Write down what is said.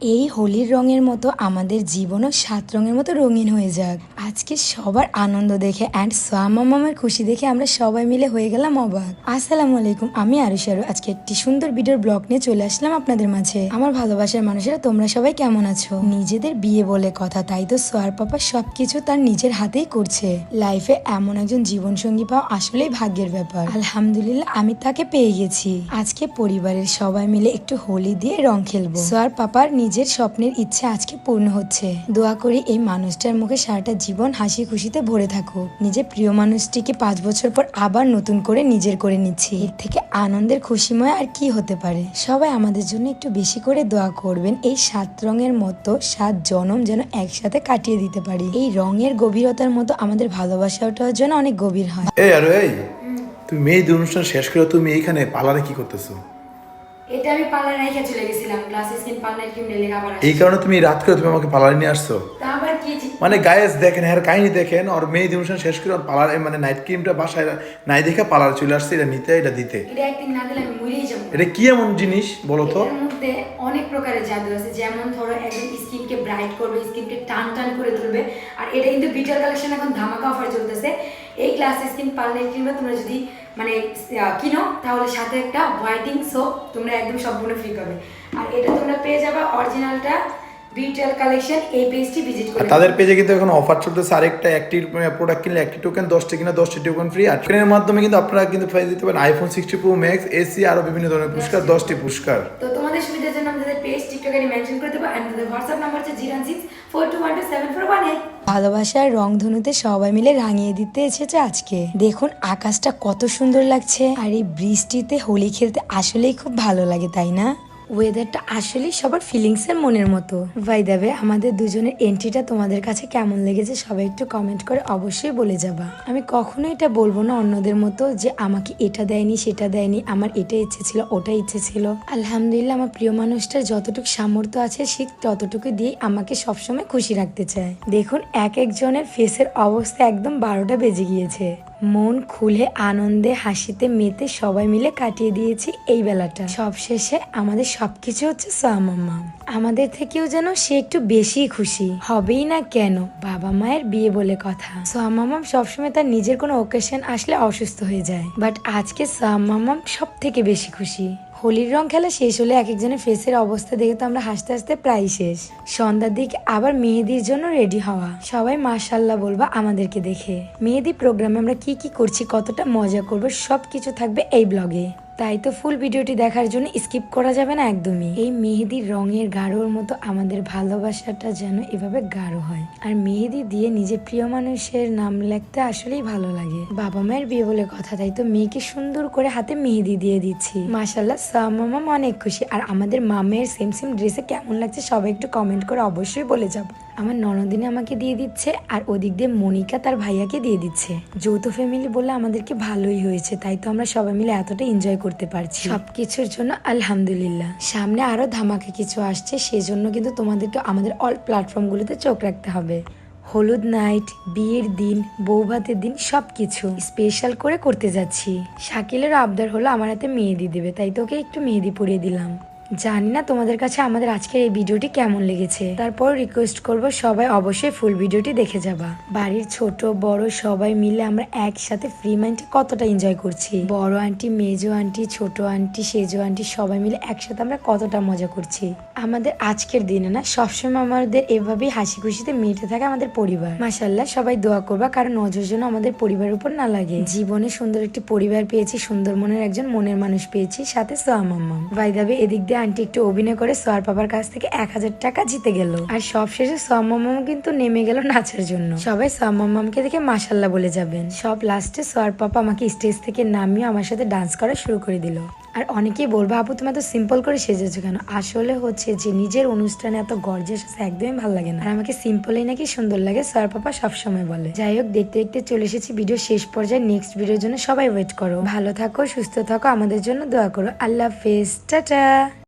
এই হোলির রঙের মতো আমাদের জীবনও সাত রঙের মতো রঙিন হয়ে যাক। আজকে সবার আনন্দ দেখে অ্যান্ড সোয়ামা মামার খুশি দেখে আমরা সবাই মিলে হয়ে গেলাম অবাক। আসসালামু আলাইকুম, আমি আরুষারু আজকে একটি সুন্দর ভিডিওর ব্লগ নিয়ে চলে আসলাম আপনাদের মাঝে। আমার ভালোবাসার মানুষেরা, তোমরা সবাই কেমন আছো? নিজেদের বিয়ে বলে কথা, তাই তো সোয়ার পাপা সবকিছু তার নিজের হাতেই করছে। লাইফে এমন একজন জীবনসঙ্গী পাওয়া আসলেই ভাগ্যের ব্যাপার। আলহামদুলিল্লাহ, আমি তাকে পেয়ে গেছি। আজকে পরিবারের সবাই মিলে একটু হোলি দিয়ে রং খেলব। সোয়ার পাপার নিজের স্বপ্নের ইচ্ছে আজকে পূর্ণ হচ্ছে। দোয়া করি এই মানুষটার মুখে সারাটা জীবন হাসি খুশিতে ভরে থাকুক। নিজের প্রিয় মানুষটিকে পাঁচ বছর পর আবার নতুন করে নিজের করে নিচ্ছি। এর থেকে আনন্দের খুশিময় আর কি হতে পারে? সবাই আমাদের জন্য একটু বেশি করে দোয়া করবেন। এই সাত রঙের মতো সাত জনম যেন একসাথে কাটিয়ে দিতে পারি। এই রঙের গভীরতার মতো আমাদের ভালোবাসাটাও যেন অনেক গভীর হয়। এই তুমি মেয়েদের অনুষ্ঠান শেষ করে তুমি এইখানে পার্লারে কি করতেছো? এটা আমি পার্লার রেখে চলে গেছিলাম ক্লাস স্কিন পার্লার কিনে লেগে আবার এই কারণে তুমি রাত করে তুমি আমাকে পার্লারে নিয়ে আসছো? তা আবার কি মানে গায়েস দেখেন হ্যাঁ কাহিনী দেখেন আর মেয়েদের অনুষ্ঠান শেষ করে পার্লারে মানে নাইট ক্রিমটা বাসায় নাই দেখে পার্লারে চলে আসছে এটা নিতে এটা দিতে। এটা একদিন না দিলে আমি মরেই যাব। এটা কি এমন জিনিস বলো তো? এটার মধ্যে অনেক প্রকারের জাদু আছে যেমন ধরো একদম স্কিনকে ব্রাইট করবে স্কিনকে টান টান করে তুলবে আর এটা কিন্তু বিটার কালেকশন এখন ধামাকা অফার চলতেছে। এই গ্লাস স্কিন পার্লার কিনবে তোমরা যদি মানে কিনো তাহলে সাথে একটা হোয়াইটিং সোপ তোমরা একদম সম্পূর্ণ ফ্রি পাবে। আর এটা তোমরা পেয়ে যাবে অরিজিনালটা বিটেল কালেকশন এই পেজটি ভিজিট করে তাদের পেজে কিন্তু এখন অফার চলতেছে আরেকটা একটি প্রোডাক্ট কিনলে একটি টোকেন দশটি কিনা দশটি টোকেন ফ্রি আর টোকেনের মাধ্যমে কিন্তু আপনারা কিন্তু প্রাইজ দিতে পারেন iPhone sixty pro max AC আরও বিভিন্ন ধরনের পুরস্কার দশটি পুরস্কার। তো তোমাদের সুবিধার জন্য আমাদের পেজ টিকটকে মেনশন করে দেবো অ্যান্ড আমাদের হোয়াটসঅ্যাপ নাম্বার হচ্ছে zero six four two one two seven four one eight. ভালোবাসার রংধনুতে সবাই মিলে রাঙিয়ে দিতে এসেছে আজকে। দেখুন, আকাশটা কত সুন্দর লাগছে। আর এই বৃষ্টিতে হোলি খেলতে আসলেই খুব ভালো লাগে, তাই না? ওয়েদারটা আসলেই সবার ফিলিংসের মনের মতো। ভাই দেবে আমাদের দুজনের এন্ট্রিটা তোমাদের কাছে কেমন লেগেছে সবাই একটু কমেন্ট করে অবশ্যই বলে যাবা। আমি কখনো এটা বলব না অন্যদের মতো যে আমাকে এটা দেয়নি, সেটা দেয়নি, আমার এটা ইচ্ছে ছিল, ওটা ইচ্ছে ছিল। আলহামদুলিল্লাহ, আমার প্রিয় মানুষটার যতটুকু সামর্থ্য আছে, সে ততটুকু দিয়ে আমাকে সবসময় খুশি রাখতে চায়। দেখুন এক একজনের ফেসের অবস্থা একদম বারোটা বেজে গিয়েছে। মন খুলে, আনন্দে, হাসিতে, মেতে সবাই মিলে কাটিয়ে দিয়েছি এই বেলাটা। সবশেষে আমাদের সবকিছু হচ্ছে সামাম্মা। আমাদের থেকেও যেন সে একটু বেশি খুশি। হবেই না কেন? বাবা মায়ের বিয়ে বলে কথা। সোহামাম সবসময় তার নিজের কোনো ওকেশন আসলে অসুস্থ হয়ে যায়। বাট আজকে সোহামাম সব থেকে বেশি খুশি। হোলির রং খেলা শেষ হলে এক একজনের ফেসের অবস্থা দেখে তো আমরা হাসতে হাসতে প্রায় শেষ। সন্ধ্যার দিক আবার মেহেদির জন্য রেডি হওয়া। সবাই মাশাল্লাহ বলবা আমাদেরকে দেখে। মেহেদি প্রোগ্রামে আমরা কি কি করছি, কতটা মজা করব সব কিছু থাকবে এই ব্লগে তাই তো ফুল ভিডিওটি দেখার জন্য স্কিপ করা যাবে না একদমই। এই মেহেদির রঙের গাঢ়র মতো আমাদের ভালোবাসাটা যেন এভাবে গাঢ় হয়। আর মেহেদি দিয়ে নিজের প্রিয় মানুষের নাম লেখতে আসলেই ভালো লাগে। বাবা মায়ের বিয়ে বলে কথা, তাই তো মেয়েকে সুন্দর করে হাতে মেহেদি দিয়ে দিচ্ছি। মাসাল্লাহ সামামাম অনেক খুশি। আর আমাদের মামের সেম সেম ড্রেসে কেমন লাগছে সবাই একটু কমেন্ট করে অবশ্যই বলে যাব। আমার ননদিনে আমাকে দিয়ে দিচ্ছে আর ওদিক দিয়ে মনিকা তার ভাইয়াকে দিয়ে দিচ্ছে। যৌথ ফ্যামিলি বলে আমাদেরকে ভালোই হয়েছে, তাই তো আমরা সবাই মিলে এতটা এনজয় করতে পারছি। সবকিছুর জন্য আলহামদুলিল্লাহ। সামনে আরও ধামাকা কিছু আসছে, সেজন্য কিন্তু তোমাদেরকে আমাদের অল প্ল্যাটফর্মগুলোতে চোখ রাখতে হবে। হলুদ নাইট বিয়ের দিন বৌভাতের দিন, সবকিছু স্পেশাল করে করতে যাচ্ছি। শাকিলের আবদার হলো আমার হাতে মেহেদি দেবে, তাই তোকে একটু মেহেদি পরিয়ে দিলাম। জানি না তোমাদের কাছে আমাদের আজকের এই ভিডিওটি কেমন লেগেছে। তারপর রিকোয়েস্ট করব সবাই অবশ্যই ফুল ভিডিওটি দেখে যাবা। বাড়ির ছোট, বড় সবাই মিলে আমরা একসাথে ফ্রি মাইন্ডে কতটা এনজয় করছি। বড় আন্টি মেজো আন্টি ছোট আন্টি সেজো আন্টি সবাই মিলে একসাথে আমরা কতটা মজা করছি। আমাদের আজকের দিনে না, সবসময় আমাদের এভাবেই হাসি খুশিতে মেটে থাকে আমাদের পরিবার। মাসাল্লাহ সবাই দোয়া করবা কারণ নজর যেন আমাদের পরিবারের উপর না লাগে। জীবনে সুন্দর একটি পরিবার পেয়েছি, সুন্দর মনের একজন মনের মানুষ পেয়েছি, সাথে সোয়া সোয়ামাম্মাম ভাইদাবে এদিক দিয়ে আন্টি একটু অভিনয় করে সোয়ার পাপার কাছ থেকে এক হাজার টাকা জিতে গেল। আর সব শেষে সোয়ামাম্মাম কিন্তু নেমে গেল নাচের জন্য। সবাই সোয়ামাম্মামকে দেখে মাসাল্লাহ বলে যাবেন। সব লাস্টে সোয়ার পাপা আমাকে স্টেজ থেকে নামিয়ে আমার সাথে ডান্স করা শুরু করে দিল। আর অনেকেই বলব, আপু, তুমি এত সিম্পল করে সেজেছো কেন? আসলে হচ্ছে যে নিজের অনুষ্ঠানে এত গর্জেস আছে, একদমই ভালো লাগে না। আর আমাকে সিম্পলই নাকি সুন্দর লাগে স্যার পাপা সবসময় বলে। যাই হোক, দেখতে দেখতে চলে এসেছি ভিডিও শেষ পর্যায়ে। নেক্সট ভিডিওর জন্য সবাই ওয়েট করো। ভালো থাকো, সুস্থ থাকো, আমাদের জন্য দোয়া করো। আল্লাহ হাফেজ। টাটা!